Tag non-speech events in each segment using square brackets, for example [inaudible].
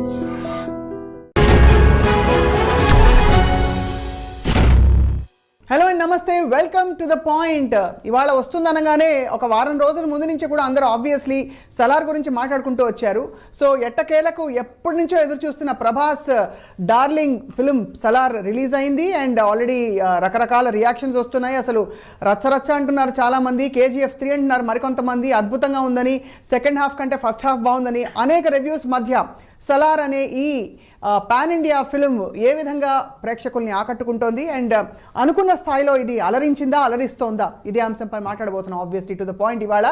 Hello and namaste. Welcome to the point ఇవాళ వస్తుందనగానే ఒక వారం రోజుల ముందు నుంచి కూడా అందరూ ఆబ్వియస్లీ సలార్ గురించి మాట్లాడుకుంటూ వచ్చారు. సో ఎట్టకేలకు ఎప్పటి నుంచో ఎదురు చూస్తున్న Prabhas darling film Salaar release అయింది. అండ్ ఆల్రెడీ రకరకాల రియాక్షన్స్ వస్తున్నాయి. అసలు రచ్చరచ్చ అంటున్నారు చాలామంది. కేజీఎఫ్ త్రీ అంటున్నారు మరికొంతమంది. అద్భుతంగా ఉందని. సెకండ్ హాఫ్ కంటే ఫస్ట్ హాఫ్ బాగుందని. అనేక రివ్యూస్ మధ్య సలార్ అనే ఈ పాన్ ఇండియా ఫిల్మ్ ఏ విధంగా ప్రేక్షకుల్ని ఆకట్టుకుంటోంది? అండ్ అనుకున్న స్థాయిలో ఇది అలరించిందా అలరిస్తోందా? ఇదే అంశంపై మాట్లాడబోతున్నాం ఆబ్వియస్లీ టు ద పాయింట్ ఇవాళ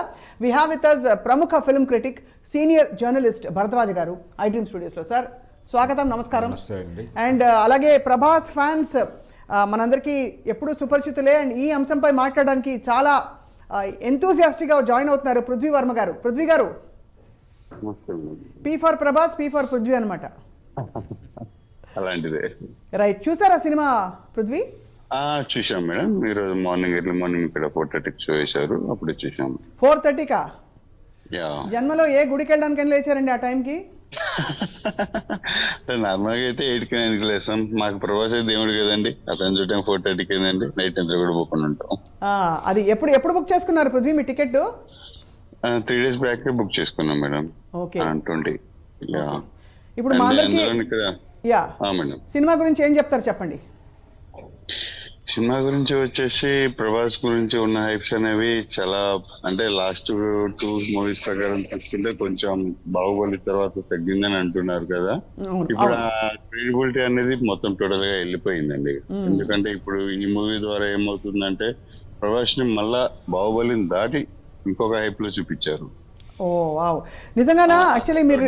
వీ హ్యావ్ విత్ అస్ ప్రముఖ film critic senior journalist Bharadwaj గారు ఐ డ్రీమ్ స్టూడియోస్లో సార్ స్వాగతం నమస్కారం. అండి. అండ్ అలాగే ప్రభాస్ ఫ్యాన్స్ మనందరికీ ఎప్పుడూ సుపరిచితులే. అండ్ ఈ అంశంపై మాట్లాడడానికి చాలా ఎంతూసియాస్టిక్గా జాయిన్ అవుతున్నారు పృథ్వీ వర్మ గారు. పృథ్వీ గారు. P for Prabhas P for Prithvi అనమాట అలాంటిదే. రైట్ చూసారా సినిమా పృథ్వీ చూసాం మేడం. మీరు మార్నింగ్ ఎర్లీ మార్నింగ్ ఇక్కడ ఫోర్ థర్టీకి షో వేశారు. అప్పుడే చూసాం ఫోర్ థర్టీకా? జన్మలో ఏ గుడికి వెళ్ళడానికి లేచారండి ఆ టైంకి? నార్మల్గా అయితే ఎయిట్కి నైన్కి లేస్తాం. మాకు ప్రవాస దేవుడు కదండి. అతను చూడటం ఫోర్ థర్టీకి నైట్ నిద్ర కూడా పోకుండా ఉంటాం. అది ఎప్పుడు ఎప్పుడు బుక్ చేసుకున్నారు పృథ్వీ మీ ticket three days back book చేసుకున్నాం మేడం. ఓకే. ట్వంటీ ఇప్పుడు మా అందరికి యా. మేడం. సినిమా గురించి ఏం చెప్తారు చెప్పండి? సినిమా గురించి వచ్చేసి ప్రభాస్ గురించి ఉన్న హైప్స్ అనేవి చాలా అంటే లాస్ట్ టూ మూవీస్ ప్రకారం చూసుకుంటే కొంచెం బాహుబలి తర్వాత తగ్గిందని అంటున్నారు కదా. ఇప్పుడు ఆ క్రెడిబిలిటీ అనేది మొత్తం టోటల్గా వెళ్ళిపోయిందండి. ఎందుకంటే ఇప్పుడు ఈ మూవీ ద్వారా ఏమవుతుందంటే ప్రభాస్ని మళ్ళా బాహుబలిని దాటి ఇంకొక హైప్లో చూపించారు. ఓ వావ్. నిజంగానా? యాక్చువల్లీ మీరు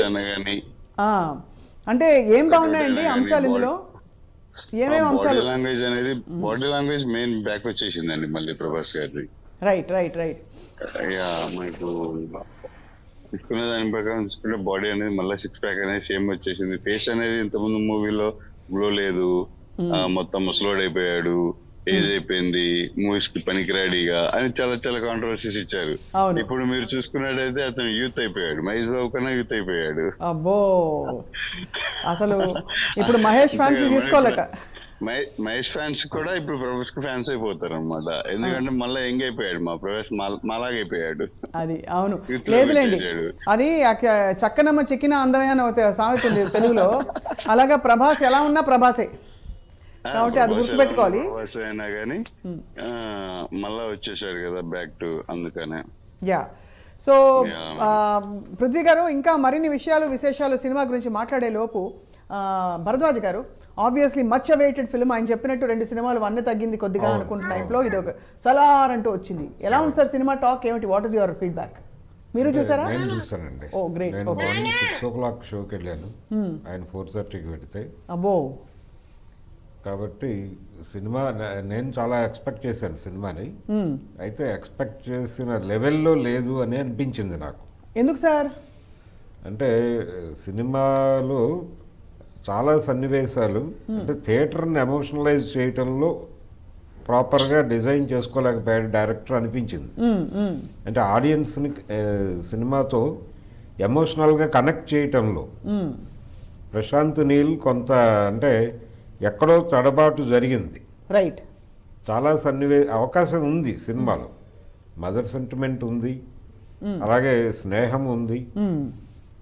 అంటే ఏం బాగున్నాయండి అంశాలు ఇందులో? ఏమేమి అంశాలు? లాంగ్వేజ్ అనేది బాడీ లాంగ్వేజ్ మెయిన్ బ్యాక్ వచ్చేసిందండి మళ్ళీ ప్రభాస్ గారి రైట్ రైట్ రైట్ యా మనకు తీసుకునే దాని ప్రకారం తీసుకుంటే బాడీ అనేది మళ్ళీ సిక్స్ ప్యాక్ అనేది సేమ్ వచ్చేసింది. ఫేస్ అనేది ఇంతకుముందు మూవీలో గ్లో లేదు. మొత్తం ముసలోడ్ అయిపోయాడు. ఏజ్ అయిపోయింది మూవీస్కి పనికిరాడిగా అని చాలా చాలా కాంట్రవర్సీస్ ఇచ్చారు. ఇప్పుడు మీరు చూసుకున్నట్టయితే అతను యూత్ అయిపోయాడు. మహేష్ బాబు కన్నా యూత్ అయిపోయాడు. అబ్బో! అసలు ఇప్పుడు [laughs] మహేష్ ఫ్యాన్స్ తీసుకోవాలట మహే- మహేష్ ఫ్యాన్స్ కూడా ఇప్పుడు ప్రభాస్కి ఫ్యాన్స్ అయిపోతారు అనమాట ఎందుకంటే మళ్ళీ ఎంగ్ అయిపోయాడు మా ప్రభాస్ మా- మాలాగా అయిపోయాడు. అది అవును. లేదులేండి. అది చక్కనమ్మ చెక్కిన అందమే అని ఒక సామెత తెలుగులో. [laughs] అలాగా ప్రభాస్ ఎలా ఉన్నా ప్రభాసే. కాబట్టి అది గుర్తుపెట్టుకోవాలి. అయినా కానీ మళ్ళా వచ్చేసాడు కదా బ్యాక్ టు అందుకనే. యా సో పృథ్వీ గారు ఇంకా మరిన్ని విషయాలు విశేషాలు సినిమా గురించి మాట్లాడే లోపు భరద్వాజ్ గారు ఆబ్వియస్లీ మచ్ అవైటెడ్ ఫిల్మ్ ఆయన చెప్పినట్టు రెండు సినిమాలు వన్న తగ్గింది కొద్దిగా అనుకుంటున్న టైంలో ఇది ఒక సలార్ అంటూ వచ్చింది. ఎలా ఉంది సార్ సినిమా టాక్? ఏమిటి? వాట్ ఇస్ యువర్ ఫీడ్బ్యాక్ మీరు చూసారా? నేను చూసానండి. ఓ. నేను Okay. Morning six o'clock షోకి వెళ్ళాను. ఆయన ఫోర్ థర్టీకి పెడితే అబ్బో. కాబట్టి సినిమా నేను చాలా ఎక్స్పెక్ట్ చేశాను సినిమాని. అయితే ఎక్స్పెక్ట్ చేసిన లెవెల్లో లేదు అని అనిపించింది నాకు ఎందుకు సార్ అంటే సినిమాలో చాలా సన్నివేశాలు అంటే థియేటర్ని ఎమోషనలైజ్ చేయటంలో ప్రాపర్గా డిజైన్ చేసుకోలేకపోయాడు డైరెక్టర్ అనిపించింది. అంటే ఆడియన్స్ని సినిమాతో ఎమోషనల్గా కనెక్ట్ చేయటంలో. ప్రశాంత్ నీల్ కొంత అంటే ఎక్కడో తడబాటు జరిగింది రైట్ చాలా సన్నివే అవకాశం ఉంది సినిమాలో మదర్ సెంటిమెంట్ ఉంది అలాగే స్నేహం ఉంది మ్మ్.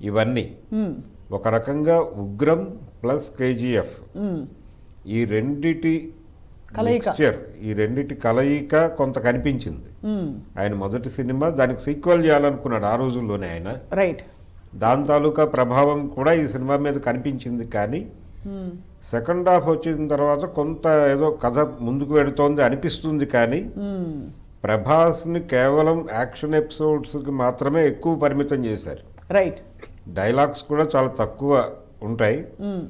ఇవన్నీ మ్మ్. ఒక రకంగా ఉగ్రం ప్లస్ కేజీఎఫ్. ఈ రెండిటి కలయిక. mixture, ఈ రెండిటి కలయిక కొంత కనిపించింది. ఆయన మొదటి సినిమా దానికి సీక్వెల్ చేయాలనుకున్నాడు ఆ రోజుల్లోనే ఆయన రైట్ దాని తాలూకా ప్రభావం కూడా ఈ సినిమా మీద కనిపించింది కానీ. సెకండ్ హాఫ్ వచ్చిన తర్వాత కొంత ఏదో కథ ముందుకు వెడుతోంది అనిపిస్తుంది కానీ మ్మ్. ప్రభాస్ని కేవలం యాక్షన్ ఎపిసోడ్స్కి మాత్రమే ఎక్కువ పరిమితం చేశారు రైట్ డైలాగ్స్ కూడా చాలా తక్కువ ఉంటాయి మ్మ్.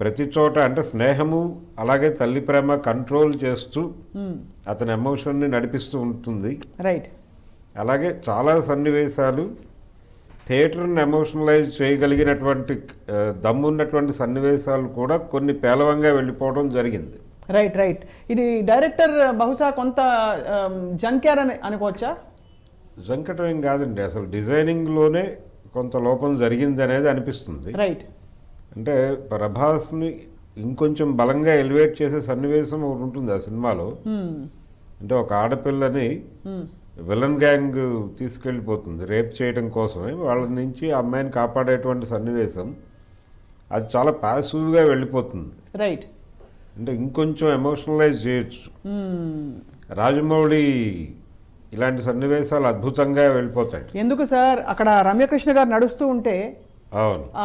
ప్రతి చోట అంటే స్నేహము అలాగే తల్లి ప్రేమ కంట్రోల్ చేస్తూ మ్మ్. అతని ఎమోషన్ని నడిపిస్తూ ఉంటుంది రైట్ అలాగే చాలా సన్నివేశాలు థియేటర్ని ఎమోషనలైజ్ చేయగలిగినటువంటి దమ్మున్నటువంటి సన్నివేశాలు కూడా కొన్ని పేలవంగా వెళ్ళిపోవడం జరిగింది. రైట్ రైట్ ఇది డైరెక్టర్ బహుశా కొంత జంక్యార్ అని అనుకోవచ్చా? జంకటం ఏం కాదండి. అసలు డిజైనింగ్లోనే కొంత లోపం జరిగింది అనేది అనిపిస్తుంది. రైట్ అంటే ప్రభాస్ని ఇంకొంచెం బలంగా ఎలివేట్ చేసే సన్నివేశం ఒకటి ఉంటుంది ఆ సినిమాలో. Hmm. అంటే ఒక ఆడపిల్లని విలన్ గ్యాంగ్ తీసుకెళ్ళిపోతుంది రేప్ చేయడం కోసమే. వాళ్ళ నుంచి ఆ అమ్మాయిని కాపాడేటువంటి సన్నివేశం అది చాలా ప్యాసివ్గా వెళ్ళిపోతుంది. రైట్ అంటే ఇంకొంచెం ఎమోషనలైజ్ చేయొచ్చు. రాజమౌళి ఇలాంటి సన్నివేశాలు అద్భుతంగా వెళ్ళిపోతాయి. ఎందుకు సార్? అక్కడ రమ్యకృష్ణ గారు నడుస్తూ ఉంటే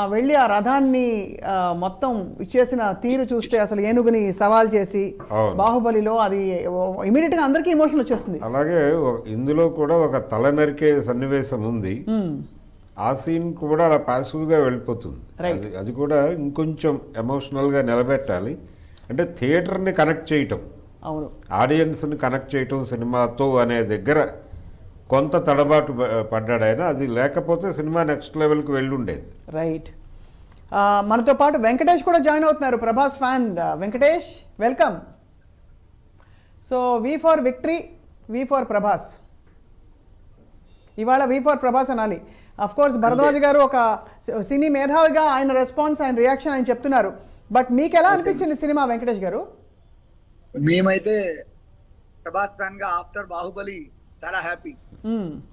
వెళ్ళి ఆ రథాన్ని మొత్తం ఇచ్చేసిన తీరు చూస్తే అసలు ఏనుగుని సవాల్ చేసి. బాహుబలిలో అది ఇమీడియట్గా అందరికీ ఎమోషన్ వచ్చేస్తుంది. అలాగే ఇందులో కూడా ఒక తల నరికే సన్నివేశం ఉంది. ఆ సీన్ కూడా అలా పాసివ్గా వెళ్ళిపోతుంది. Right. అది కూడా ఇంకొంచెం ఎమోషనల్గా నిలబెట్టాలి. అంటే థియేటర్ని కనెక్ట్ చేయటం. అవును. ఆడియన్స్ని కనెక్ట్ చేయటం సినిమాతో అనే దగ్గర కొంత తడబాటు పడ్డాడు ఆయన. అది లేకపోతే సినిమా నెక్స్ట్ లెవెల్కి వెళ్ళుండేది. రైట్. మనతో పాటు వెంకటేష్ కూడా జాయిన్ అవుతున్నారు. Prabhas fan Venkatesh welcome. So V for victory V for Prabhas ఇవాళ వి ఫర్ ప్రభాస్ అనాలి. అఫ్ కోర్స్ భరద్వాజ్ గారు ఒక సినీ మేధావిగా ఆయన రెస్పాన్స్ ఆయన రియాక్షన్ ఆయన చెప్తున్నారు. బట్ మీకు ఎలా అనిపించింది సినిమా వెంకటేష్ గారు? మేమైతే ప్రభాస్ ఫ్యాన్గా ఆఫ్టర్ బాహుబలి చాలా హ్యాపీ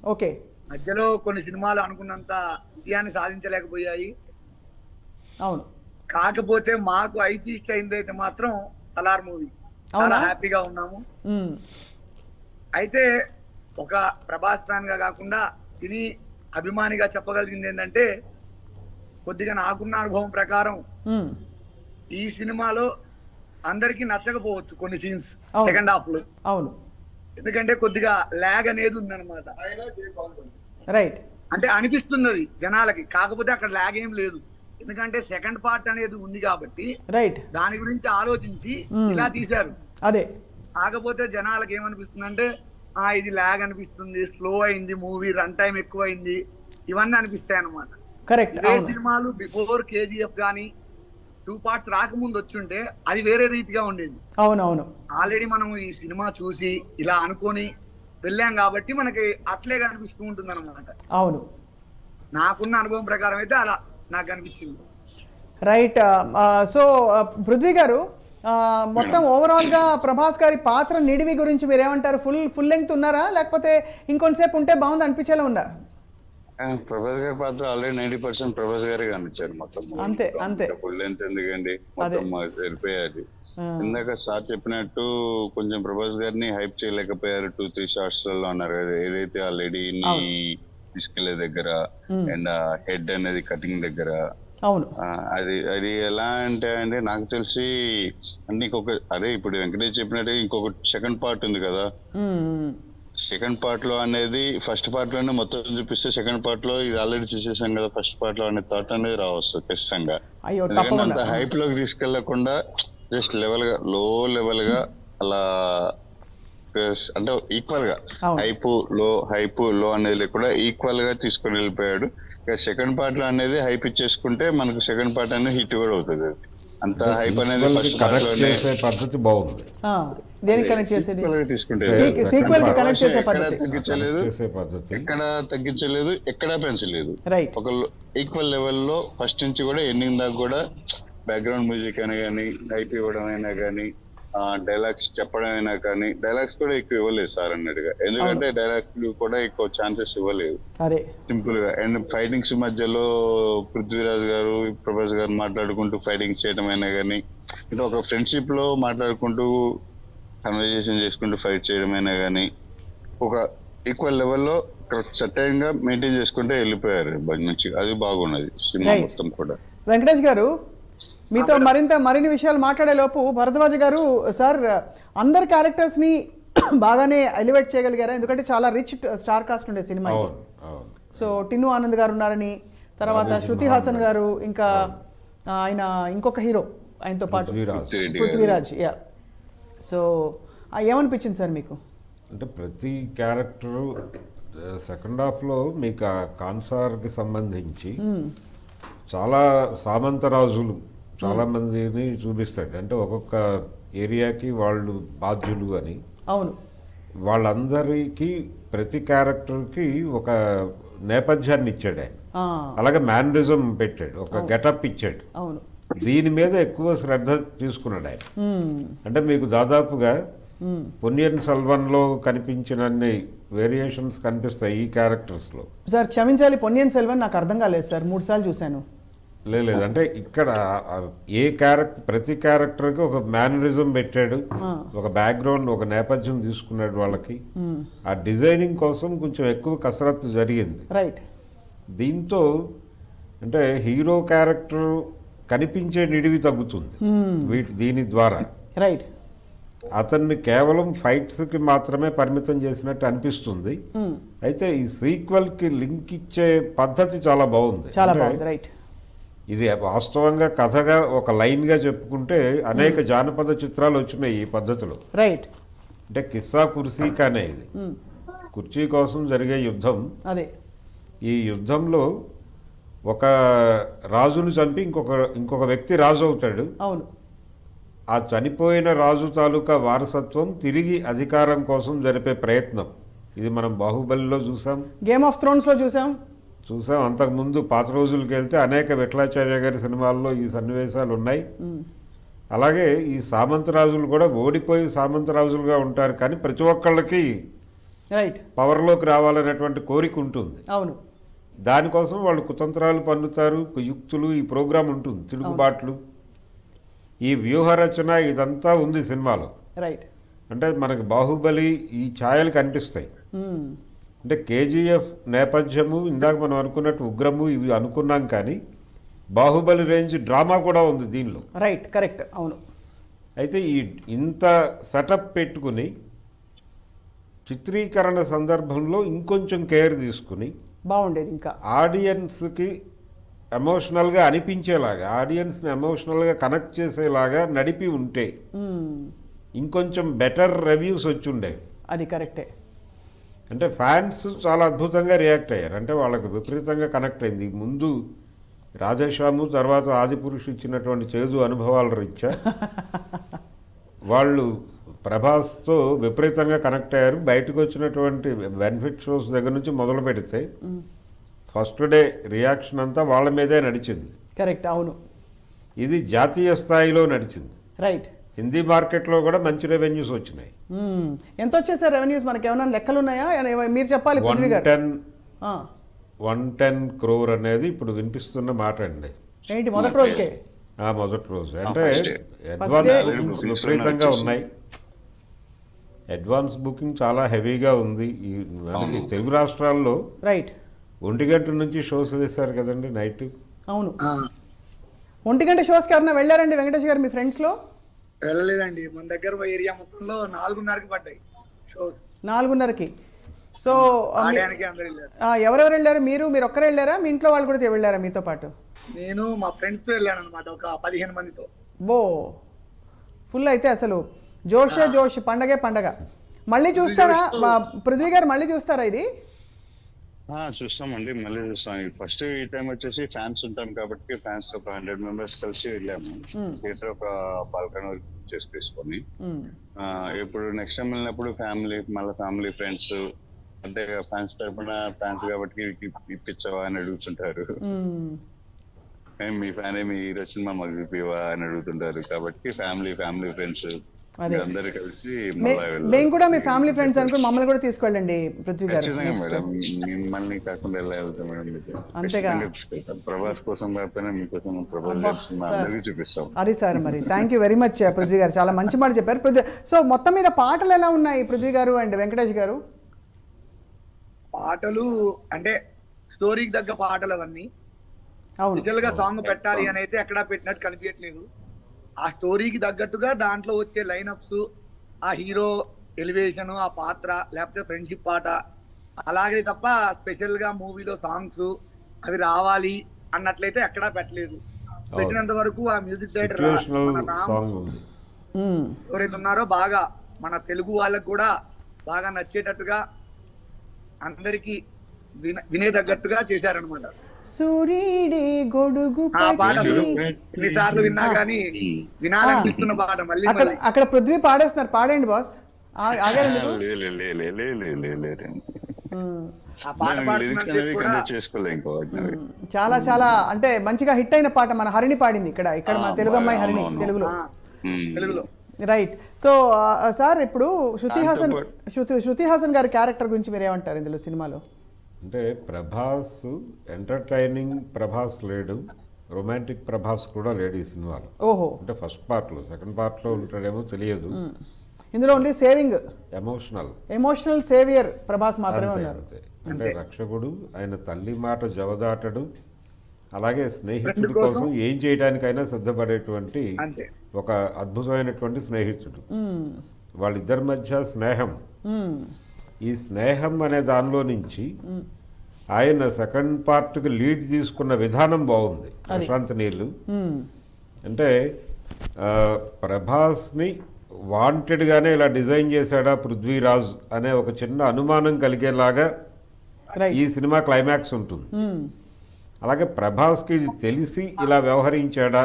ఓకే మధ్యలో కొన్ని సినిమాలు అనుకున్నంత విజయాన్ని సాధించలేకపోయాయి అవును కాకపోతే మాకు ఐ ఫీస్ట్ అయిందైతే మాత్రం సలార్ మూవీ చాలా? హ్యాపీగా ఉన్నాము మ్మ్. అయితే ఒక ప్రభాస్ ఫ్యాన్గా కాకుండా సినీ అభిమానిగా చెప్పగలిగింది ఏంటంటే కొద్దిగా నాకున్న అనుభవం ప్రకారం మ్మ్. ఈ సినిమాలో అందరికీ నచ్చకపోవచ్చు కొన్ని సీన్స్. సెకండ్ హాఫ్లో అవును ఎందుకంటే కొద్దిగా ల్యాగ్ అనేది ఉందన్నమాట. రైట్ అంటే అనిపిస్తున్నది జనాలకి కాకపోతే అక్కడ ల్యాగ్ ఏం లేదు. ఎందుకంటే సెకండ్ పార్ట్ అనేది ఉంది కాబట్టి రైట్ దాని గురించి ఆలోచించి Hmm. ఇలా తీశారు. అదే. కాకపోతే జనాలకి ఏమనిపిస్తుంది అంటే ఆ ఇది ల్యాగ్ అనిపిస్తుంది స్లో అయింది మూవీ రన్ టైం ఎక్కువ అయింది ఇవన్నీ అనిపిస్తాయి అన్నమాట కరెక్ట్ అవును. సినిమాలు బిఫోర్ కేజీఎఫ్ గానీ టూ పార్ట్స్ రాకముందు వచ్చుంటే అది వేరే రీతిగా ఉండేది. అవునవును. ఆల్రెడీ మనం ఈ సినిమా చూసి ఇలా అనుకొని వెళ్ళాం కాబట్టి మనకి అట్లే కనిపిస్తూ ఉంటుంది అనమాట అవును. నాకున్న అనుభవం ప్రకారం అయితే అలా నాకు అనిపించింది. రైట్ సో పృథ్వీ గారు మొత్తం ఓవరాల్గా ప్రభాస్ గారి పాత్ర నిడివి గురించి మీరు ఏమంటారు ఫుల్ ఫుల్ లెంగ్త్ ఉన్నారా? లేకపోతే ఇంకొంతసేపు ఉంటే బాగుంది అనిపించేలా ఉందా? ప్రభాస్ గారి పాత్ర ఆల్రెడీ నైన్టీ పర్సెంట్ ప్రభాస్ గారే కనిపించారు మొత్తం. అంతే, అంతే. ఫుల్ ఎంత ఎందుకండి? మొత్తం మాకు వెళ్ళిపోయాది. ఇందాక సార్ చెప్పినట్టు కొంచెం ప్రభాస్ గారిని హైప్ చేయలేకపోయారు టూ త్రీ షార్ట్స్లో అన్నారు కదా. ఏదైతే ఆ లేడీని తీసుకెళ్ళే దగ్గర అండ్ ఆ హెడ్ అనేది కటింగ్ దగ్గర. అవును. అది అది ఎలా అంటే అంటే నాకు తెలిసి అంటే ఇంకొక అదే ఇప్పుడు వెంకటేష్ చెప్పినట్టు ఇంకొక సెకండ్ పార్ట్ ఉంది కదా. సెకండ్ పార్ట్లో అనేది ఫస్ట్ పార్ట్లోనే మొత్తం చూపిస్తే సెకండ్ పార్ట్లో ఇది ఆల్రెడీ చూసేసాం కదా ఫస్ట్ పార్ట్లో అనే థాట్ అనేది రావచ్చు ఖచ్చితంగా ఎందుకంటే అంత హైప్లోకి తీసుకెళ్ళకుండా జస్ట్ లెవెల్గా లో లెవెల్గా అలా అంటే ఈక్వల్గా. హైప్లో హైప్లో అనేది లేకుండా ఈక్వల్గా తీసుకొని వెళ్ళిపోయాడు సెకండ్ పార్ట్లో అనేది హైప్ ఇచ్చేసుకుంటే మనకు సెకండ్ పార్ట్ అనేది హిట్ కూడా అవుతుంది. అంత హైప్ అనేది కనెక్ట్ చేసే పద్ధతి బాగుంది. ఆ, దేనికి కనెక్ట్ చేసేది? equal గా తీసుకుంటే. సీ- sequel కి కనెక్ట్ చేసే ఎక్కడా పద్ధతి. తగ్గించలేదు ఎక్కడ తగ్గించలేదు ఎక్కడా పెంచలేదు. రైట్ ఒక ఈక్వల్ లెవెల్లో ఫస్ట్ నుంచి కూడా ఎండింగ్ దాకా కూడా బ్యాక్గ్రౌండ్ మ్యూజిక్ అని కానీ హైప్ ఇవ్వడం అయినా కానీ డైలాగ్స్ చెప్పడం అయినా కానీ డైలాగ్స్ కూడా ఎక్కువ ఇవ్వలేదు సార్ అన్నట్టుగా. ఎందుకంటే డైలాగ్స్ కూడా ఎక్కువ ఛాన్సెస్ ఇవ్వలేదు. సింపుల్గా. అండ్ ఫైటింగ్స్ మధ్యలో పృథ్వీరాజ్ గారు ప్రభాస్ గారు మాట్లాడుకుంటూ ఫైటింగ్స్ చేయడం అయినా కానీ ఒక ఫ్రెండ్షిప్లో మాట్లాడుకుంటూ కన్వర్జేషన్ చేసుకుంటూ ఫైట్ చేయడం అయినా కానీ ఒక ఈక్వల్ లెవెల్లో సర్టైన్గా మెయింటైన్ చేసుకుంటే వెళ్ళిపోయారు మంచిగా అది బాగున్నది సినిమా. మొత్తం కూడా. వెంకటేష్ గారు మీతో మరింత మరిన్ని విషయాలు మాట్లాడే లోపు భరద్వాజ్ గారు సార్ అందరి క్యారెక్టర్స్ని [coughs] బాగానే ఎలివేట్ చేయగలిగారా? ఎందుకంటే చాలా రిచ్ స్టార్ కాస్ట్ ఉండే సినిమా సో టిన్ను ఆనంద్ గారు ఉన్నారని తర్వాత శృతి హాసన్ గారు ఇంకా ఆయన ఇంకొక హీరో ఆయనతో పాటు. పృథ్వీరాజ్. యా సో ఏమనిపించింది సార్ మీకు? అంటే ప్రతి క్యారెక్టరు సెకండ్ హాఫ్లో మీకు ఆ కాన్సార్కి సంబంధించి చాలా సామంతరాజులు చాలా మందిని చూపిస్తాడు అంటే ఒక్కొక్క ఏరియాకి వాళ్ళు బాధ్యులు అని. అవును. వాళ్ళందరికీ ప్రతి క్యారెక్టర్కి ఒక నేపథ్యాన్ని ఇచ్చాడు ఆయన. అలాగే మ్యానరిజం పెట్టాడు. ఒక గెటప్ ఇచ్చాడు. అవును. దీని మీద ఎక్కువ శ్రద్ధ తీసుకున్నాడు ఆయన. అంటే మీకు దాదాపుగా. పొన్నియన్ సెల్వన్లో కనిపించినన్ని వేరియేషన్స్ కనిపిస్తాయి ఈ క్యారెక్టర్స్లో. సార్ క్షమించాలి పొన్నియన్ సెల్వన్ నాకు అర్థం కాలేదు సార్. మూడు సార్లు చూశాను. లేదు అంటే ఇక్కడ ఏ క్యారెక్టర్ ప్రతి క్యారెక్టర్కి ఒక మేనరిజం పెట్టాడు ఒక బ్యాక్గ్రౌండ్ ఒక నేపథ్యం తీసుకున్నాడు వాళ్ళకి. ఆ డిజైనింగ్ కోసం కొంచెం ఎక్కువ కసరత్తు జరిగింది. రైట్ దీంతో అంటే హీరో క్యారెక్టర్ కనిపించే నిడివి తగ్గుతుంది. వీటి దీని ద్వారా. రైట్ అతన్ని కేవలం ఫైట్స్కి మాత్రమే పరిమితం చేసినట్టు అనిపిస్తుంది. అయితే ఈ సీక్వెల్కి లింక్ ఇచ్చే పద్ధతి చాలా బాగుంది. చాలా బాగుంది. రైట్ ఇది వాస్తవంగా కథగా ఒక లైన్గా చెప్పుకుంటే అనేక జానపద చిత్రాలు వచ్చినాయి ఈ పద్ధతిలో. రైట్. అంటే కిస్సా కుర్సీ కానే ఇది. కుర్చీ కోసం జరిగే యుద్ధం అదే. ఈ యుద్ధంలో ఒక రాజును చంపి ఇంకొక ఇంకొక వ్యక్తి రాజు అవుతాడు. అవును. ఆ చనిపోయిన రాజు తాలూకా వారసత్వం తిరిగి అధికారం కోసం జరిపే ప్రయత్నం. ఇది మనం బాహుబలిలో చూసాం. గేమ్ ఆఫ్ థ్రోన్స్లో చూసాం. చూసాం. అంతకుముందు పాత రోజులకి వెళ్తే అనేక విఠలాచార్య గారి సినిమాల్లో ఈ సన్నివేశాలు ఉన్నాయి. అలాగే ఈ సామంతరాజులు కూడా ఓడిపోయి సామంతరాజులుగా ఉంటారు. కానీ ప్రతి ఒక్కళ్ళకి పవర్లోకి రావాలనేటువంటి కోరిక ఉంటుంది. అవును. దానికోసం వాళ్ళు కుతంత్రాలు పన్నుతారు యుక్తులు ఈ ప్రోగ్రాం ఉంటుంది. తిరుగుబాట్లు ఈ వ్యూహరచన ఇదంతా ఉంది సినిమాలో. రైట్ అంటే మనకి బాహుబలి ఈ ఛాయలు కనిపిస్తాయి. అంటే కేజీఎఫ్ నేపథ్యము ఇందాక మనం అనుకున్నట్టు ఉగ్రము ఇవి అనుకున్నాం కానీ బాహుబలి రేంజ్ డ్రామా కూడా ఉంది దీనిలో. రైట్ కరెక్ట్ అవును. అయితే ఈ ఇంత సెటప్ పెట్టుకుని చిత్రీకరణ సందర్భంలో ఇంకొంచెం కేర్ తీసుకుని బాగుండేది ఇంకా. ఆడియన్స్కి ఎమోషనల్గా అనిపించేలాగా ఆడియన్స్ని ఎమోషనల్గా కనెక్ట్ చేసేలాగా నడిపి ఉంటే. ఇంకొంచెం బెటర్ రివ్యూస్ వచ్చుండే. అది కరెక్టే. అంటే ఫ్యాన్స్ చాలా అద్భుతంగా రియాక్ట్ అయ్యారు. అంటే వాళ్ళకి విపరీతంగా కనెక్ట్ అయింది. ముందు రాజేశ్యాము తర్వాత ఆదిపురుషు ఇచ్చినటువంటి చేదు అనుభవాల రీత్యా వాళ్ళు ప్రభాస్తో విపరీతంగా కనెక్ట్ అయ్యారు. బయటకు వచ్చినటువంటి బెనిఫిట్ షోస్ దగ్గర నుంచి మొదలు పెడితే ఫస్ట్ డే రియాక్షన్ అంతా వాళ్ళ మీదే నడిచింది. కరెక్ట్ అవును. ఇది జాతీయ స్థాయిలో నడిచింది. రైట్. హిందీ మార్కెట్లో కూడా మంచి రెవెన్యూస్ వచ్చినాయి. ఎంత వచ్చాయి సార్ రెవెన్యూస్ మనకి ఏమైనా లెక్కలు ఉన్నాయా మీరు చెప్పాలి వన్ టెన్ ఆ. వన్ టెన్ క్రోర్ అనేది ఇప్పుడు వినిపిస్తున్న మాట అండి. ఏంటి మొదటి రోజుకే? ఆ మొదటి రోజు. అంటే. అడ్వాన్స్. బుకింగ్స్ విపరీతంగా. ఉన్నాయి. అడ్వాన్స్ బుకింగ్ చాలా హెవీగా ఉంది. ఈ మనకి తెలుగు రాష్ట్రాల్లో రైట్ ఒంటి గంట నుంచి షోస్ వేశారు కదండి నైట్ అవును. ఒంటి గంట షోస్కి ఎవరైనా వెళ్ళారండి వెంకటేష్ గారు మీ ఫ్రెండ్స్లో వెళ్ళలేదండి. మన దగ్గర ఏరియా మొత్తంలో నాలుగున్నరకి పడ్డాయి. షోస్ నాలుగున్నరకి. సో ఎవరెవరు వెళ్ళారు? మీరు మీరు ఒక్కరే వెళ్ళారా? మీ ఇంట్లో వాళ్ళు కూడా వెళ్ళారా మీతో పాటు? నేను మా ఫ్రెండ్స్తో వెళ్ళాను అనమాట ఒక పదిహేను మందితో. బో! ఫుల్ అయితే అసలు. జోషే జోష్ పండగే పండగ. మళ్ళీ చూస్తారా? మా పృథ్వీ గారు మళ్ళీ చూస్తారా ఇది? చూస్తామండి. మళ్ళీ చూస్తాం. ఫస్ట్ ఈ టైం వచ్చేసి ఫ్యాన్స్ ఉంటాం కాబట్టి ఫ్యాన్స్ ఒక హండ్రెడ్ మెంబర్స్ కలిసి వెళ్ళాము. థియేటర్ ఒక బాల్కనీ చేసి తీసుకొని ఇప్పుడు నెక్స్ట్ టైం వెళ్ళినప్పుడు ఫ్యామిలీ మళ్ళీ ఫ్యామిలీ ఫ్రెండ్స్ అంటే ఫ్యాన్స్ తరపున ఫ్యాన్స్ కాబట్టి ఇప్పి- ఇప్పించవా అని అడుగుతుంటారు. మీ ఫ్యాన్ మీ హీరో సినిమా మాకు ఇప్పివా అని అడుగుతుంటారు. కాబట్టి ఫ్యామిలీ ఫ్యామిలీ ఫ్రెండ్స్ మేము కూడా మీ ఫ్యామిలీ ఫ్రెండ్స్ అనుకుని మమ్మల్ని కూడా తీసుకెళ్ళండి పృథ్వీ గారు. మిమ్మల్ని కాకుండా ఎలా వెళ్తాం? అంతేగా. ప్రభాస్ కోసం చూపిస్తాం. అది సార్ మరి. Thank you very much Prithvi గారు. చాలా మంచి మాట చెప్పారు. పృథ్వీ సో మొత్తం మీద పాటలు ఎలా ఉన్నాయి పృథ్వీ గారు అండ్ వెంకటేష్ గారు? పాటలు అంటే స్టోరీకి తగ్గ పాటలు అవన్నీ. అవును. గా సాంగ్ పెట్టాలి అని అయితే ఎక్కడా పెట్టినట్టు కనిపించట్లేదు. ఆ స్టోరీకి తగ్గట్టుగా దాంట్లో వచ్చే లైనప్స్ ఆ హీరో ఎలివేషన్ ఆ పాత్ర లేకపోతే ఫ్రెండ్షిప్ పాట అలాగే తప్ప స్పెషల్గా మూవీలో సాంగ్స్ అవి రావాలి అన్నట్లయితే ఎక్కడా పెట్టలేదు. పెట్టినంత వరకు ఆ మ్యూజిక్ డైరెక్టర్. ఎవరైతే ఉన్నారో బాగా మన తెలుగు వాళ్ళకు కూడా బాగా నచ్చేటట్టుగా అందరికి విన వినే తగ్గట్టుగా చేశారనమాట సూర్యుడే గొడుగు అక్కడ పృథ్వీ పాడేస్తున్నారు. పాడండి బాస్. చాలా చాలా అంటే మంచిగా హిట్ అయిన పాట మన హరిణి పాడింది ఇక్కడ. ఇక్కడ మన తెలుగు అమ్మాయి హరిణి తెలుగులో. తెలుగులో. రైట్. సో సార్ ఇప్పుడు శృతి హాసన్ శృతి హాసన్ గారి క్యారెక్టర్ గురించి మీరు ఏమంటారు ఇందులో సినిమాలో? అంటే ప్రభాస్ ఎంటర్టైనింగ్ ప్రభాస్ లేడు. రొమాంటిక్ ప్రభాస్ కూడా లేడు ఈ సినిమాలో. ఓహో. అంటే ఫస్ట్ పార్ట్లో సెకండ్ పార్ట్లో ఉంటాడేమో తెలియదు. ఇందులో only saving emotional emotional saviour Prabhas మాత్రమే ఉన్నారు. అంటే రక్షకుడు ఆయన తల్లి మాట జవదాటడు. అలాగే స్నేహితుడి కోసం? ఏం చేయడానికైనా సిద్ధపడేటువంటి ఒక అద్భుతమైనటువంటి స్నేహితుడు. వాళ్ళిద్దరి మధ్య స్నేహం. ఈ స్నేహం అనే దానిలో నుంచి ఆయన సెకండ్ పార్ట్కి లీడ్ తీసుకున్న విధానం బాగుంది. ప్రశాంత్ నీళ్ళు. అంటే ప్రభాస్ని వాంటెడ్గానే ఇలా డిజైన్ చేశాడా పృథ్వీరాజ్ అనే ఒక చిన్న అనుమానం కలిగేలాగా ఈ సినిమా క్లైమాక్స్ ఉంటుంది. అలాగే ప్రభాస్కి ఇది తెలిసి ఇలా వ్యవహరించాడా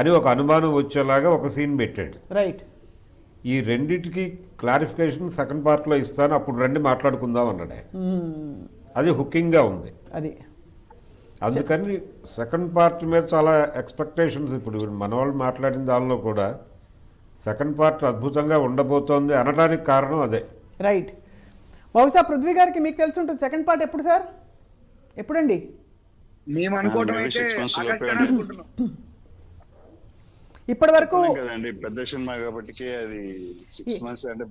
అని ఒక అనుమానం వచ్చేలాగా ఒక సీన్ పెట్టాడు. రైట్ ఈ రెండిటికి క్లారిఫికేషన్ సెకండ్ పార్ట్లో ఇస్తాను అప్పుడు రండి మాట్లాడుకుందాం అన్నాడే. అది హుకింగ్గా ఉంది. అది. అందుకని సెకండ్ పార్ట్ మీద చాలా ఎక్స్పెక్టేషన్స్ ఇప్పుడు మన వాళ్ళు మాట్లాడిన దానిలో కూడా సెకండ్ పార్ట్ అద్భుతంగా ఉండబోతోంది అనడానికి కారణం అదే. రైట్ బహుశా పృథ్వీ గారికి మీకు తెలిసి ఉంటుంది సెకండ్ పార్ట్ ఎప్పుడు సార్? ఎప్పుడండి? మేము maybe అయితే six months ఆగస్ట్ లోపే అని అనుకుంటున్నాం ఇప్పటి వరకు పెద్ద సినిమా కాబట్టి అది సిక్స్ మంత్స్ అంటే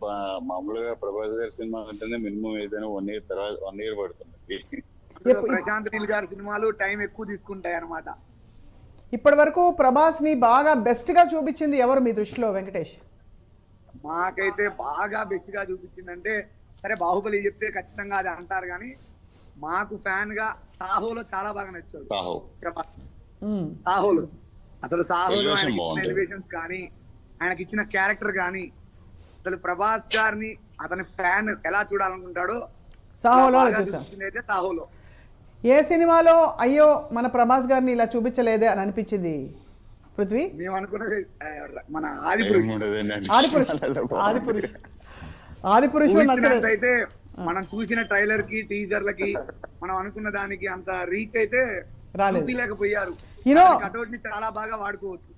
మామూలుగా ప్రభాస్ గారి సినిమా అంటేనే మినిమం ఏదైనా వన్ ఇయర్ తర్వాత వన్ ఇయర్ పడుతుంది. ప్రశాంత్ నీల్ గారి సినిమాలు టైం ఎక్కువ తీసుకుంటాయి అన్నమాట ఇప్పటి వరకు ప్రభాస్ని బాగా బెస్ట్గా చూపించింది ఎవరు మీ దృష్టిలో వెంకటేష్? మాకైతే బాగా బెస్ట్గా చూపించిందంటే సరే బాహుబలి చెప్తే ఖచ్చితంగా అది అంటారు కానీ మాకు ఫ్యాన్గా సాహోలో చాలా బాగా నచ్చాడు. ప్రభాస్. సాహోలో అసలు సాహోలో ఆయనకి ఇచ్చిన. ఎలివేషన్స్ కానీ ఆయనకి ఇచ్చిన క్యారెక్టర్ కానీ అసలు ప్రభాస్ గారిని అతని ఫ్యాన్ ఎలా చూడాలనుకుంటాడో సాహోలో అయితే సాహోలో. ఏ సినిమాలో అయ్యో మన ప్రభాస్ గారిని ఇలా చూపించలేదే అని అనిపించింది? పృథ్వీ? మేము అనుకున్నది మన ఆదిపురుష్. ఆదిపురుష్. ఆదిపురుష్. ఊహించినట్టయితే మనం చూసిన ట్రైలర్కి టీజర్లకి మనం అనుకున్న దానికి అంత రీచ్ అయితే. చూపించలేకపోయారు కటౌట్ని చాలా బాగా వాడుకోవచ్చు.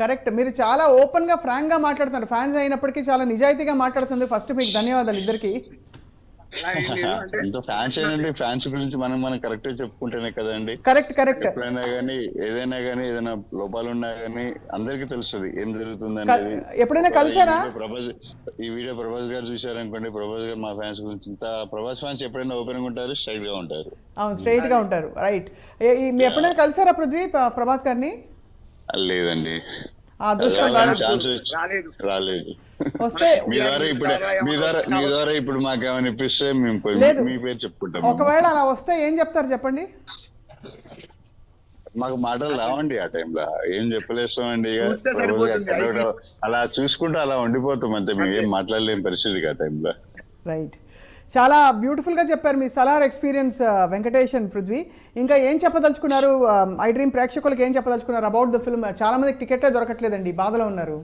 కరెక్ట్. మీరు చాలా ఓపెన్గా ఫ్రాంక్గా మాట్లాడుతున్నారు. ఫ్యాన్స్ అయినప్పటికీ చాలా నిజాయితీగా మాట్లాడుతుంది ఫస్ట్ మీకు ధన్యవాదాలు ఇద్దరికి. [laughs] అంటే ఎంతో ఫ్యాన్స్ ఏంటంటే ఫ్యాన్స్ గురించి మనం మనం కరెక్ట్ చెప్పుకుంటేనే కదండి. కరెక్ట్ కరెక్ట్ ఎప్పుడైనా కానీ ఏదైనా కానీ ఏదైనా లోపాలు ఉన్నా కానీ అందరికీ తెలుస్తుంది ఏం జరుగుతుంది అనేది. ఎప్పుడైనా కలిసారా? ఈ వీడియో ప్రభాస్ ఈ వీడియో ప్రభాస్ గారు చూసారనుకోండి ప్రభాస్ గారు మా ఫ్యాన్స్ గురించి ఇంత ప్రభాస్ ఫ్యాన్స్ ఎప్పుడైనా ఓపెన్గా ఉంటారు స్ట్రైట్గా ఉంటారు. అవును స్ట్రైట్గా ఉంటారు. రైట్. మీ ఎప్పుడైనా కలిసారా పృథ్వీ ప్రభాస్ గారిని? లేదండి. రాలేదు. రాలేదు. వస్తే మీ ద్వారా ఇప్పుడు మీ ద్వారా మీ ద్వారా ఇప్పుడు మాకు ఏమైనా ఇప్పిస్తే మేము పోయి లేదు. మీ పేరు చెప్పుకుంటాం. ఒకవేళ అలా వస్తే ఏం చెప్తారు చెప్పండి? మాకు మాటలు రావండి ఆ టైంలో. ఏం చెప్పలేస్తామండి అలా చూసుకుంటూ అలా ఉండిపోతాం అంతే. మేము ఏం మాట్లాడలేని పరిస్థితి ఆ టైంలో. రైట్. చాలా బ్యూటిఫుల్గా చెప్పారు మీ సలార్ ఎక్స్పీరియన్స్ వెంకటేష్ అండ్ పృథ్వీ. ఇంకా ఏం చెప్పదలుచుకున్నారు? ఐ డ్రీమ్ ప్రేక్షకులకు ఏం చెప్పదలుచుకున్నారు అబౌట్ ద ఫిల్మ్? చాలా మందికి టికెటే దొరకట్లేదండి. బాధలో ఉన్నారు.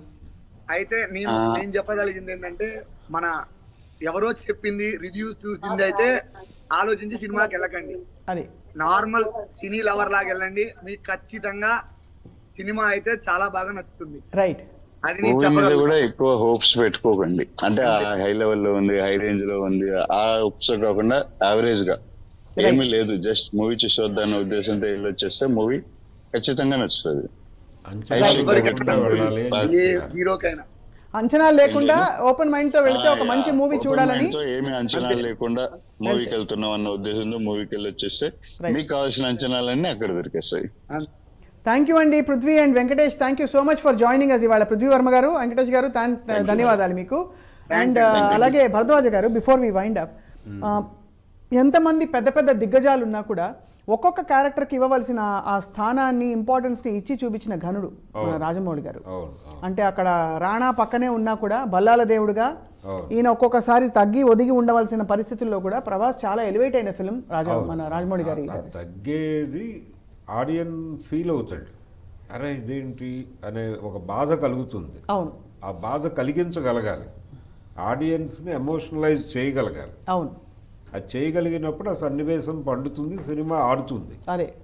అయితే నేను నేను చెప్పగలిగింది ఏంటంటే మన ఎవరో చెప్పింది రివ్యూస్ చూసింది అయితే ఆలోచించి సినిమాకి వెళ్ళకండి. అది నార్మల్ సినీ లవర్ లాగా వెళ్ళండి. మీకు ఖచ్చితంగా సినిమా అయితే చాలా బాగా నచ్చుతుంది. రైట్. అది కూడా ఎక్కువ హోప్స్ పెట్టుకోకండి. అంటే ఆ హై లెవెల్లో ఉంది హై రేంజ్లో ఉంది ఆ హోప్స్ కాకుండా యావరేజ్గా. ఏమీ లేదు జస్ట్ మూవీ చూసొద్దన్న ఉద్దేశంతో వెళ్ళి వచ్చేస్తే మూవీ ఖచ్చితంగా నచ్చుతుంది. హీరోకైనా. అంచనా లేకుండా ఓపెన్ మైండ్తో వెళితే ఒక మంచి మూవీ చూడాలని తో ఏమీ అంచనా లేకుండా మూవీకి వెళ్తున్నాం అన్న ఉద్దేశంతో మూవీకి వెళ్ళి వచ్చేస్తే. మీకు కావాల్సిన అంచనాలన్నీ అక్కడ దొరికేస్తాయి. థ్యాంక్ యూ అండి Prithvi and Venkatesh. Thank you so much for joining us ఇవాళ పృథ్వీ వర్మ గారు వెంకటేష్ గారు. ధన్యవాదాలు మీకు. అండ్ అలాగే Bharadwaj garu before we wind up ఎంతమంది పెద్ద పెద్ద దిగ్గజాలు ఉన్నా కూడా ఒక్కొక్క క్యారెక్టర్కి ఇవ్వవలసిన ఆ స్థానాన్ని ఇంపార్టెన్స్ని ఇచ్చి చూపించిన ఘనుడు మన రాజమౌళి గారు. అంటే అక్కడ రాణా పక్కనే ఉన్నా కూడా బల్లాల దేవుడుగా. ఈయన ఒక్కొక్కసారి తగ్గి ఒదిగి ఉండవలసిన పరిస్థితుల్లో కూడా ప్రభాస్ చాలా ఎలివేట్ అయిన ఫిల్మ్ రాజా మన రాజమౌళి గారి తగ్గేది ఆడియన్ ఫీల్ అవుతాడు. అరే ఇదేంటి? అనే ఒక బాధ కలుగుతుంది. అవును. ఆ బాధ కలిగించగలగాలి. ఆడియన్స్ని ఎమోషనలైజ్ చేయగలగాలి. అవును. అది చేయగలిగినప్పుడు ఆ సన్నివేశం పండుతుంది సినిమా ఆడుతుంది. అదే.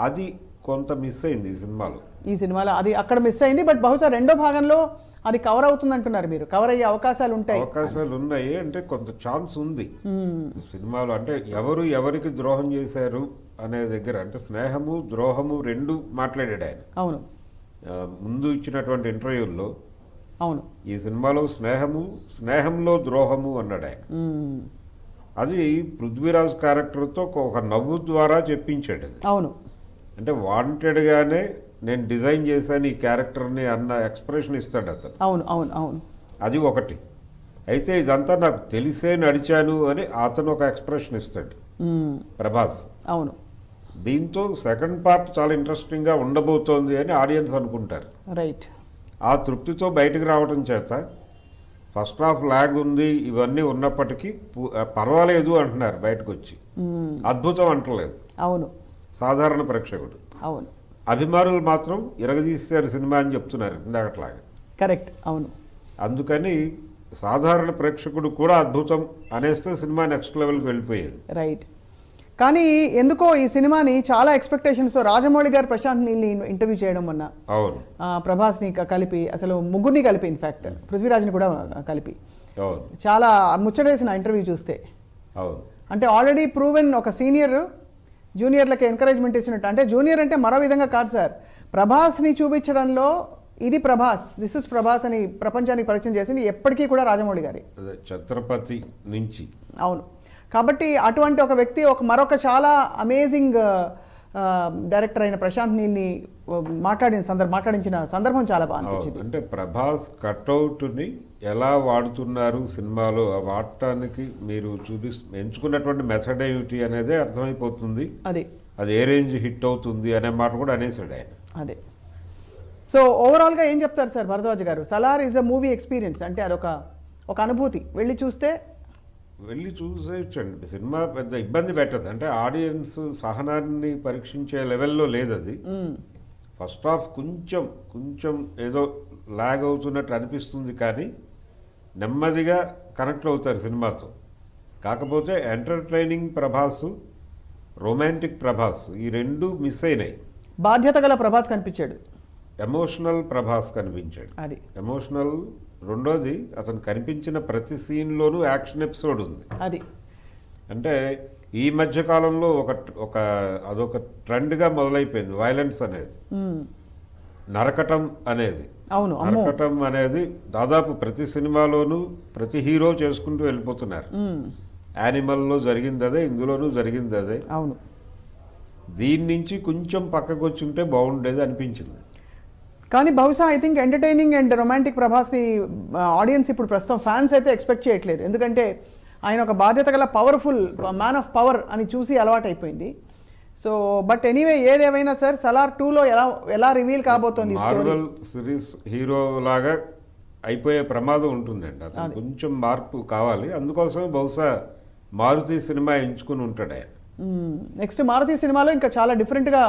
అది కొంత మిస్ అయింది ఈ సినిమాలో. ఈ సినిమాలో అది అక్కడ మిస్ అయింది బట్ బహుశా రెండో భాగంలో అది కవర్ అవుతుంది అంటున్నారు మీరు. కవర్ అయ్యే అవకాశాలు ఉంటాయి. అవకాశాలు ఉన్నాయి అంటే కొంత ఛాన్స్ ఉంది. ఈ సినిమాలో అంటే ఎవరు ఎవరికి ద్రోహం చేశారు అనే దగ్గర అంటే స్నేహము ద్రోహము రెండు మాట్లాడాడు ఆయన. అవును. ముందు ఇచ్చినటువంటి ఇంటర్వ్యూల్లో అవును. ఈ సినిమాలో స్నేహము స్నేహంలో ద్రోహము అన్నాడు ఆయన. మ్మ్. అది పృథ్వీరాజ్ క్యారెక్టర్తో ఒక నవ్వు ద్వారా చెప్పించాడు అది. అవును. అంటే వాంటెడ్గానే నేను డిజైన్ చేశాను ఈ క్యారెక్టర్ని అన్న ఎక్స్ప్రెషన్ ఇస్తాడు అతను. అవును అవును అవును. అది ఒకటి. అయితే ఇదంతా నాకు తెలిసే నడిచాను అని అతను ఒక ఎక్స్ప్రెషన్ ఇస్తాడు. ప్రభాస్. అవును. దీంతో సెకండ్ పార్ట్ చాలా ఇంట్రెస్టింగ్గా ఉండబోతోంది అని ఆడియన్స్ అనుకుంటారు. రైట్. ఆ తృప్తితో బయటకు రావడం చేత ఫస్ట్ హాఫ్ లాగ్ ఉంది ఇవన్నీ ఉన్నప్పటికీ పర్వాలేదు అంటున్నారు బయటకు వచ్చి. అద్భుతం అంటలేదు. అవును. సాధారణ ప్రేక్షకుడు. అవును. అభిమానులు మాత్రం ఇరగదీశారు సినిమా అని చెప్తున్నారు ఇందాకట్లాగా. కరెక్ట్. అవును. అందుకని సాధారణ ప్రేక్షకుడు కూడా అద్భుతం అనేస్తే సినిమా నెక్స్ట్ లెవెల్కి వెళ్ళిపోయేది. రైట్. కానీ ఎందుకో ఈ సినిమాని చాలా ఎక్స్పెక్టేషన్స్ రాజమౌళి గారు ప్రశాంత్ నీల్ని ఇంటర్వ్యూ చేయడం మొన్న ప్రభాస్ని కలిపి అసలు ముగ్గురిని కలిపి ఇన్ఫ్యాక్ట్ పృథ్వీరాజ్ని కూడా కలిపి. చాలా ముచ్చటేసిన ఇంటర్వ్యూ చూస్తే. అంటే ఆల్రెడీ ప్రూవెన్ ఒక సీనియర్ జూనియర్లకి ఎంకరేజ్మెంట్ ఇచ్చినట్టు అంటే జూనియర్ అంటే మరో విధంగా కాదు సార్. ప్రభాస్ని చూపించడంలో ఇది ప్రభాస్ దిస్ ఇస్ ప్రభాస్ అని ప్రపంచానికి పరిచయం చేసింది ఎప్పటికీ కూడా రాజమౌళి గారి. ఛత్రపతి నుంచి. అవును. కాబట్టి అటువంటి ఒక వ్యక్తి ఒక మరొక చాలా అమేజింగ్ డైరెక్టర్ అయిన ప్రశాంత్ నీల్ని ఆ, మాట్లాడిన సందర్భం మాట్లాడించిన సందర్భం చాలా బాగా. అనిపించింది. అంటే ప్రభాస్ కట్అవుట్ని ఎలా వాడుతున్నారు సినిమాలో? ఆ వాడటానికి మీరు చూపి ఎంచుకున్నటువంటి మెథడ్ ఏమిటి అనేది అర్థమైపోతుంది. అది. అది ఏ రేంజ్ హిట్ అవుతుంది అనే మాట కూడా అనేసాడు ఆయన. అదే. సో ఓవరాల్గా ఏం చెప్తారు సార్ భరద్వాజ్ గారు? Salaar is a movie experience. అంటే అదొక ఒక అనుభూతి. వెళ్ళి చూస్తే వెళ్ళి చూసేయచ్చండి. సినిమా పెద్ద ఇబ్బంది పెట్టదు. అంటే ఆడియన్స్ సహనాన్ని పరీక్షించే లెవెల్లో లేదు అది ఫస్ట్ హాఫ్ కొంచెం కొంచెం ఏదో లాగ్ అవుతున్నట్టు అనిపిస్తుంది కానీ నెమ్మదిగా కనెక్ట్ అవుతారు సినిమాతో. కాకపోతే ఎంటర్టైనింగ్ ప్రభాస్ రొమాంటిక్ ప్రభాస్ ఈ రెండు మిస్ అయినాయి. బాధ్యత గల ప్రభాస్ కనిపించాడు. ఎమోషనల్ ప్రభాస్ కనిపించాడు. అది. ఎమోషనల్ రెండోది అతను కనిపించిన ప్రతి సీన్లోనూ యాక్షన్ ఎపిసోడ్ ఉంది. అది. అంటే ఈ మధ్య కాలంలో ఒక ఒక అదొక ట్రెండ్గా మొదలైపోయింది వైలెన్స్ అనేది. నరకటం అనేది. అవును నరకటం అనేది దాదాపు ప్రతి సినిమాలోనూ ప్రతి హీరో చేసుకుంటూ వెళ్ళిపోతున్నారు. యానిమల్లో జరిగింది అదే ఇందులోనూ జరిగింది అదే. అవును. దీని నుంచి కొంచెం పక్కకు వచ్చి ఉంటే బాగుండేది అనిపించింది. కానీ బహుశా I think entertaining and romantic ప్రభాస్ని audience ఇప్పుడు ప్రస్తుతం ఫ్యాన్స్ అయితే ఎక్స్పెక్ట్ చేయట్లేదు. ఎందుకంటే ఆయన ఒక బాధ్యత గల పవర్ఫుల్ మ్యాన్ ఆఫ్ పవర్ అని చూసి అలవాటైపోయింది. సో బట్ ఎనీవే ఏదేమైనా సార్ సలార్ టూలో ఎలా ఎలా రివీల్ కాబోతోంది మార్వల్ సిరీస్ హీరో లాగా అయిపోయే ప్రమాదం ఉంటుందండి. అతను కొంచెం మార్పు కావాలి. అందుకోసం బహుశా మారుతి సినిమా ఎంచుకుని ఉంటాడు ఆయన. నెక్స్ట్ మారుతి సినిమాలో ఇంకా చాలా డిఫరెంట్గా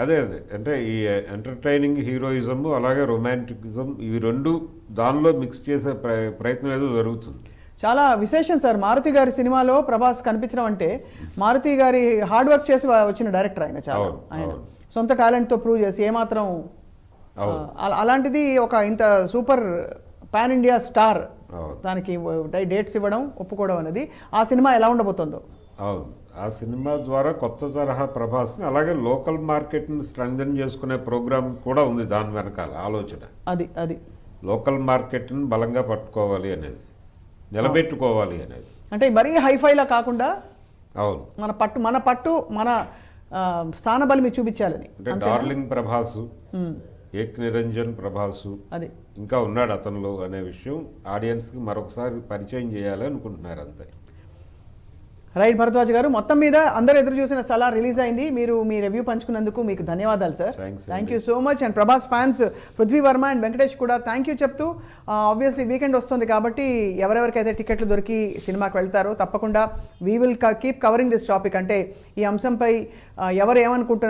అదే అదే. అంటే ఈ ఎంటర్టైనింగ్ హీరోయిజం అలాగే రొమాంటికిజం ఇవి రెండు దానిలో మిక్స్ చేసే ప్ర- ప్రయత్నం ఏదో జరుగుతుంది. చాలా విశేషం సార్. మారుతి గారి సినిమాలో ప్రభాస్ కనిపించడం అంటే మారుతి గారి హార్డ్ వర్క్ చేసి వచ్చిన డైరెక్టర్ ఆయన చాలా. ఆయన. సొంత టాలెంట్తో ప్రూవ్ చేసి ఏమాత్రం అలాంటిది ఒక ఇంత సూపర్ పాన్ ఇండియా స్టార్. దానికి డేట్స్ ఇవ్వడం ఒప్పుకోవడం అనేది ఆ సినిమా ఎలా ఉండబోతుందో. అవును. ఆ సినిమా ద్వారా కొత్త తరహా ప్రభాస్ని అలాగే లోకల్ మార్కెట్ని స్ట్రెంగ్థన్ చేసుకునే ప్రోగ్రామ్ కూడా ఉంది దాని వెనకాల ఆలోచన. అది అది. లోకల్ మార్కెట్ని బలంగా పట్టుకోవాలి అనేది నిలబెట్టుకోవాలి అనేది. అంటే మరీ హైఫైలా కాకుండా అవును. మన పట్టు మన పట్టు మన స్థానబలిమి చూపించాలని. అంటే? డార్లింగ్ ప్రభాసు ఏక్ నిరంజన్ ప్రభాసు అది. ఇంకా ఉన్నాడు అతనిలో అనే విషయం ఆడియన్స్కి మరొకసారి పరిచయం చేయాలి అనుకుంటున్నారు అంతే రైట్ భరద్వాజ్ గారు మొత్తం మీద అందరు ఎదురు చూసిన సలా రిలీజ్ అయింది. మీరు మీ రివ్యూ పంచుకున్నందుకు మీకు ధన్యవాదాలు sir thank you so much and Prabhas fans Prithvi Varma and Venkatesh కూడా థ్యాంక్ యూ చెప్తూ ఆబ్వియస్లీ వీకెండ్ వస్తుంది కాబట్టి ఎవరెవరికైతే టికెట్లు దొరికి సినిమాకి వెళ్తారో తప్పకుండా we will keep covering this topic అంటే ఈ అంశంపై ఆ, ఎవరు ఏమనుకుంటున్నారు